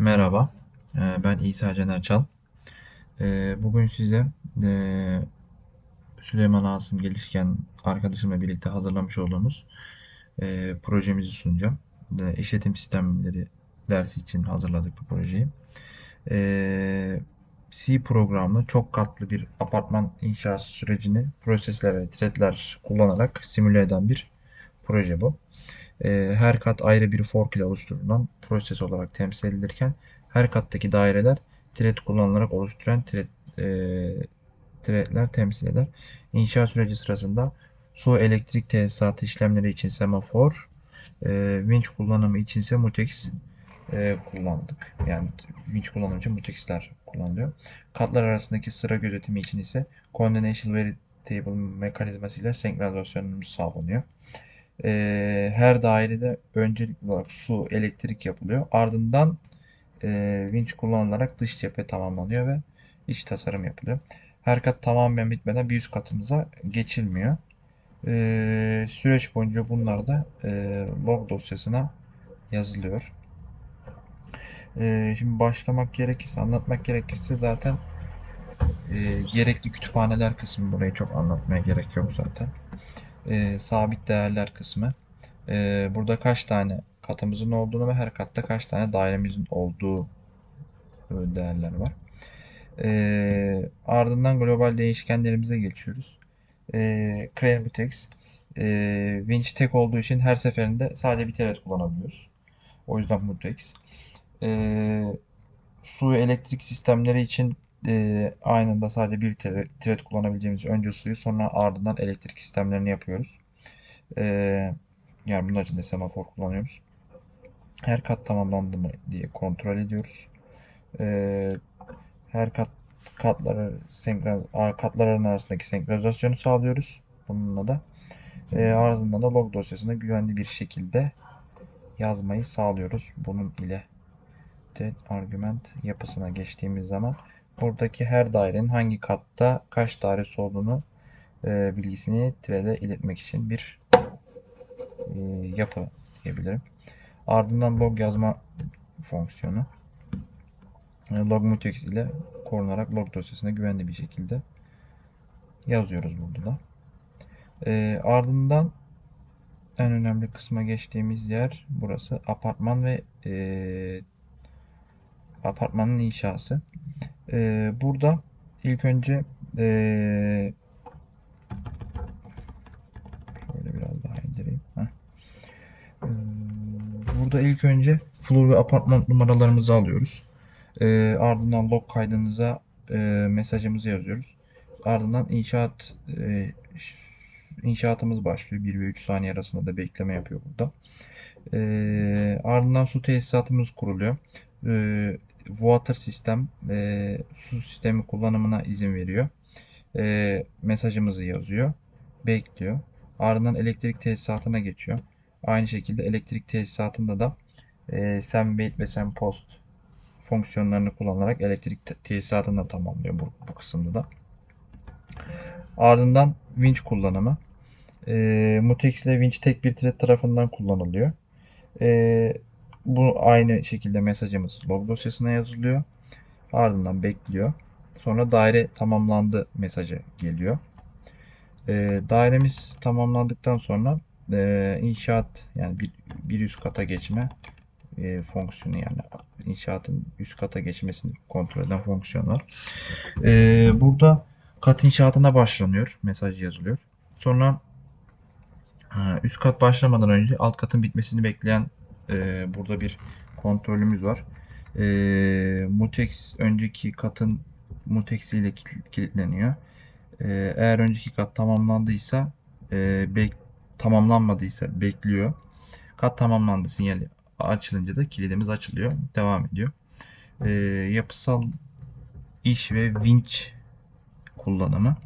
Merhaba, eee, ben İsa Caner Çal. Eee, Bugün size eee, Süleyman Asım Gelişken arkadaşımla birlikte hazırlamış olduğumuz projemizi sunacağım. İşletim sistemleri dersi için hazırladık bu projeyi. C programlı çok katlı bir apartman inşası sürecini prosesler ve threadler kullanarak simüle eden bir proje bu. Eee, Her kat ayrı bir fork ile oluşturulan proses olarak temsil edilirken her kattaki daireler thread kullanılarak oluşturan thread, eee, threadler temsil eder. İnşa süreci sırasında su elektrik tesisatı işlemleri için semafor, eee vinç kullanımı için ise mutex eee, kullandık. Yani vinç kullanımı için mutexler kullanılıyor. Katlar arasındaki sıra gözetimi için ise coordination variable mekanizması ile senkronizasyonumuz sağlanıyor. Eee, her dairede öncelikli olarak su, elektrik yapılıyor. Ardından eee, vinç kullanılarak dış cephe tamamlanıyor ve iç tasarım yapılıyor. Her kat tamamen bitmeden bir üst katımıza geçilmiyor. Eee, süreç boyunca bunlar da eee, log dosyasına yazılıyor. Eee, şimdi başlamak gerekirse, anlatmak gerekirse zaten eee, gerekli kütüphaneler kısmı burayı çok anlatmaya gerek yok zaten. Eee, sabit değerler kısmı. Eee, burada kaç tane katımızın olduğunu ve her katta kaç tane dairemizin olduğu e, değerler var. Eee, ardından global değişkenlerimize geçiyoruz. Eee Crane Mutex. Eee winch tek olduğu için her seferinde sadece bir thread kullanabiliyoruz. O yüzden Mutex. Eee su elektrik sistemleri için eee aynı anda sadece bir thread, kullanabileceğimiz önce suyu sonra ardından elektrik sistemlerini yapıyoruz. Eee yani bunlar için de semafor kullanıyoruz. Her kat tamamlandı mı diye kontrol ediyoruz. Eee her kat katları senkron katların arasındaki senkronizasyonu sağlıyoruz. Bununla da e, ardından da log dosyasına güvenli bir şekilde yazmayı sağlıyoruz. Bunun ile de argüment yapısına geçtiğimiz zaman buradaki her dairenin hangi katta kaç dairesi olduğunu e, bilgisini thread'e iletmek için bir e, yapı diyebilirim. Ardından log yazma fonksiyonu log mutex ile korunarak log dosyasına güvenli bir şekilde yazıyoruz burada da. E, ardından en önemli kısma geçtiğimiz yer burası apartman ve e, apartmanın inşası. E, burada ilk önce e, şöyle biraz daha indireyim. E, burada ilk önce floor ve apartman numaralarımızı alıyoruz. E, ardından log kaydınıza e, mesajımızı yazıyoruz. Ardından inşaat e, inşaatımız başlıyor. 1 ve 3 saniye arasında da bekleme yapıyor burada. E, ardından su tesisatımız kuruluyor. E, water sistem e, su sistemi kullanımına izin veriyor. E, mesajımızı yazıyor. Bekliyor. Ardından elektrik tesisatına geçiyor. Aynı şekilde elektrik tesisatında da e, sen wait ve sen post fonksiyonlarını kullanarak elektrik tesisatını da tamamlıyor bu, bu kısımda da. Ardından winch kullanımı. E, Mutex ile winch tek bir thread tarafından kullanılıyor. E, bu aynı şekilde mesajımız log dosyasına yazılıyor. Ardından bekliyor. Sonra daire tamamlandı mesajı geliyor. E, dairemiz tamamlandıktan sonra e, inşaat yani bir, bir üst kata geçme e, fonksiyonu yani inşaatın üst kata geçmesini kontrol eden fonksiyon var. E, burada kat inşaatına başlanıyor. Mesaj yazılıyor. Sonra üst kat başlamadan önce alt katın bitmesini bekleyen e, burada bir kontrolümüz var. E, mutex önceki katın mutex ile kilitleniyor. E, eğer önceki kat tamamlandıysa e, bek tamamlanmadıysa bekliyor. Kat tamamlandı sinyali açılınca da kilidimiz açılıyor. Devam ediyor. Yapısal iş ve winch kullanımı.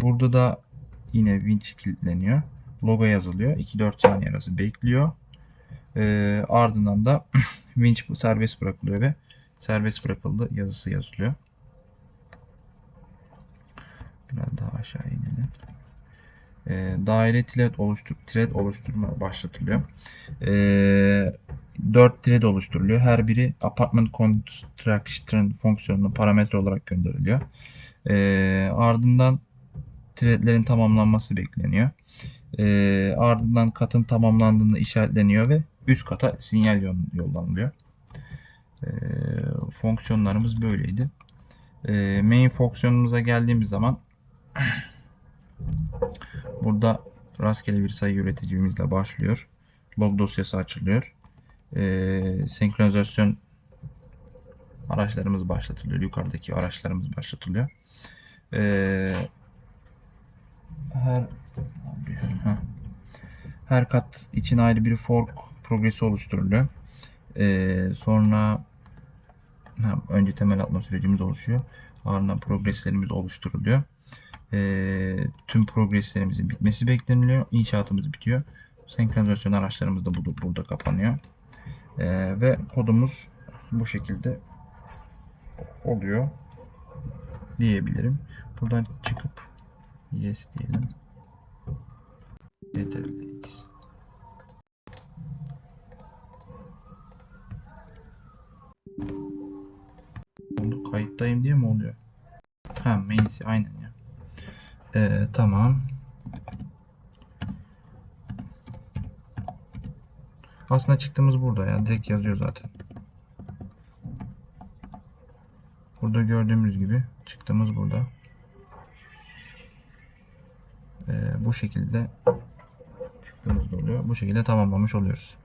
Burada da yine winch kilitleniyor. Logo yazılıyor. 2-4 saniye arası bekliyor. E, ardından da winch serbest bırakılıyor ve serbest bırakıldı yazısı yazılıyor. Biraz daha aşağı inelim. e, daire thread oluştur thread oluşturma başlatılıyor. E, 4 thread oluşturuluyor. Her biri apartment construction fonksiyonunu parametre olarak gönderiliyor. E, ardından threadlerin tamamlanması bekleniyor. E, ardından katın tamamlandığında işaretleniyor ve üst kata sinyal yol- yollanılıyor. E, fonksiyonlarımız böyleydi. E, main fonksiyonumuza geldiğimiz zaman burada rastgele bir sayı üreticimizle başlıyor. Log dosyası açılıyor. E, senkronizasyon araçlarımız başlatılıyor. Yukarıdaki araçlarımız başlatılıyor. E, her her kat için ayrı bir fork progresi oluşturuluyor. E, sonra ha, önce temel atma sürecimiz oluşuyor. Ardından progreslerimiz oluşturuluyor. E, tüm progreslerimizin bitmesi bekleniliyor. İnşaatımız bitiyor. Senkronizasyon araçlarımız da burada, burada kapanıyor. E, ve kodumuz bu şekilde oluyor diyebilirim. Buradan çıkıp yes diyelim. Yeterli. Kayıttayım diye mi oluyor? Ha main'si aynen ya. Ee, tamam. Aslında çıktığımız burada ya. Direkt yazıyor zaten. Burada gördüğümüz gibi çıktığımız burada. Ee, bu şekilde çıktığımız oluyor. Bu şekilde tamamlamış oluyoruz.